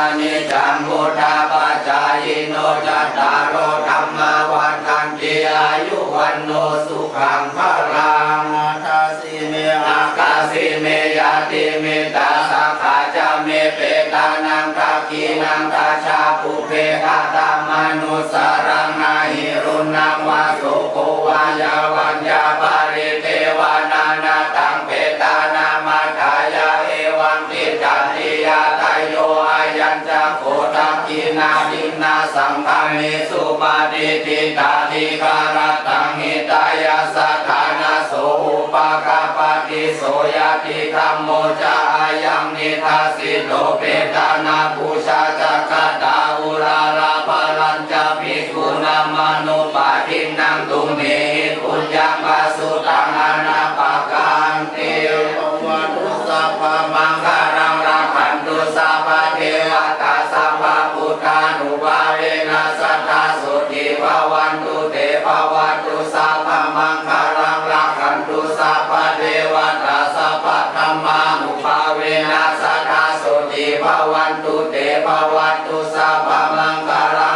านิจังบุตาปจายโนจตารโอธรรมาวันทังเกอายุวันโนสุขังพลังอาคาสิเมอากาสิเมยาติเมตาสักพะจาเมเปตานังตากีนังตาชาภูเพกาตามนุสารังนาหิรุนังวาสุโควายาวัญญา นาดินนาสังฆามิสุปฏิทิตาธิการตังหิตายาสัทธานาโสอุปกาปฏิโสยติธรรมโมจายังนิทัสิโลเปตานาภูชาจักขตาอุราลาภลัญจะภิกขุนามานุปาทินังตุเม มังคารังรักขันตุสัพเทวตาสัพพธรรมานุภาเวนัสสทาสุติภวันตุเตภวันตุสัพพมังคารัง